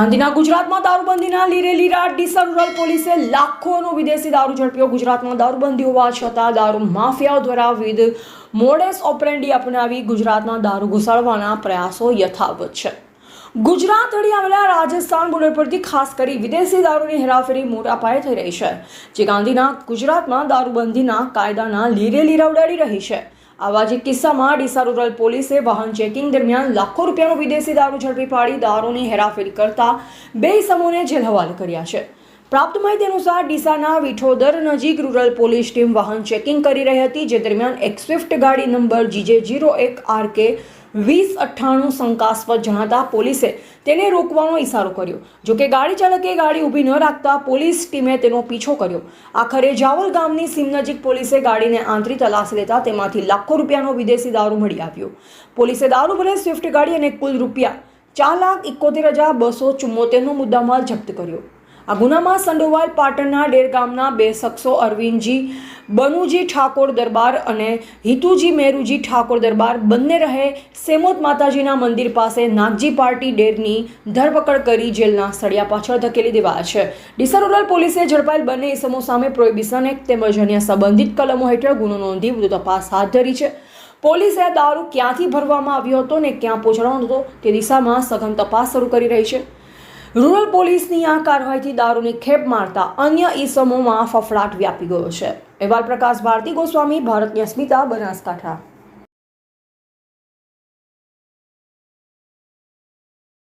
ગાંધીના ગુજરાતમાં દારૂબંધીના લીરે લીરા ડીસા રૂરલ પોલીસે લાખોનો વિદેશી દારૂ ઝડપ્યો. ગુજરાતમાં દારૂબંધી હોવા છતાં દારૂ માફિયાઓ દ્વારા વિવિધ મોડેસ ઓપરેન્ડી અપનાવી ગુજરાતમાં દારૂ ઘુસાડવાના પ્રયાસો યથાવત છે. ગુજરાત વડી આવેલા રાજસ્થાન બોર્ડર પરથી ખાસ કરી વિદેશી દારૂની હેરાફેરી મોટા પાયે થઈ રહી છે, જે ગાંધીના ગુજરાતમાં દારૂબંધીના કાયદાના લીરે લીરા ઉડાડી રહી છે. આવા જ કિસ્સામાં ડીસા રૂરલ પોલીસે વાહન ચેકિંગ દરમિયાન લાખો રૂપિયાનો વિદેશી દારૂ ઝડપી પાડી દારૂની હેરાફેરી કરતા બે સમૂહને જેલ હવાલે કર્યા છે. પ્રાપ્ત માહિતી અનુસાર ડીસાના વિઠોદર નજીક રૂરલ પોલીસ ટીમ વાહન ચેકિંગ કરી રહી હતી, જે દરમિયાન એક સ્વિફ્ટ ગાડી નંબર જીજે જીરો એક આર કે વીસ અઠ્ઠાણું શંકાસ્પદ જણાતા પોલીસે તેને રોકવાનો ઇશારો કર્યો. જો કે ગાડી ચાલકે ગાડી ઊભી ન રાખતા પોલીસ ટીમે તેનો પીછો કર્યો. આખરે જાવલ ગામની સીમ નજીક પોલીસે ગાડીને આંતરી તલાશ લેતા તેમાંથી લાખો રૂપિયાનો વિદેશી દારૂ મળી આવ્યો. પોલીસે દારૂ ભરે સ્વિફ્ટ ગાડી અને કુલ રૂપિયા ચાર લાખ ઇકોતેર હજાર બસો ચુમ્મોતેરનો મુદ્દામાલ જપ્ત કર્યો. આ ગુનામાં સંડોવાલ પાટણના ડેર ગામના બે શખ્સો અરવિંદજી, બનુજી ઠાકોર દરબાર અને હિતુજી મેરુજી ઠાકોર દરબાર બંને રહે સેમોત માતાજીના મંદિર પાસે નાગજી પાર્ટી ડેરની ધરપકડ કરી જેલના સળિયા પાછળ ધકેલી દેવાયા છે. ડીસા રૂરલ પોલીસે ઝડપાયેલ બંને ઇસમો સામે પ્રોહિબિશન એક્ટ તેમજ અન્ય સંબંધિત કલમો હેઠળ ગુનો નોંધી વધુ તપાસ હાથ ધરી છે. પોલીસે દારૂ ક્યાંથી ભરવામાં આવ્યો હતો ને ક્યાં પહોંચાડવાનો હતો તે દિશામાં સઘન તપાસ શરૂ કરી રહી છે. રૂરલ પોલીસની આ કાર્યવાહીથી દારૂની ખેપ મારતા અન્ય ઈસમોમાં ફફડાટ વ્યાપી ગયો છે. અહેવાલ પ્રકાશ ભારતી ગોસ્વામી, ભારતની અસ્મિતા બનાસકાંઠા.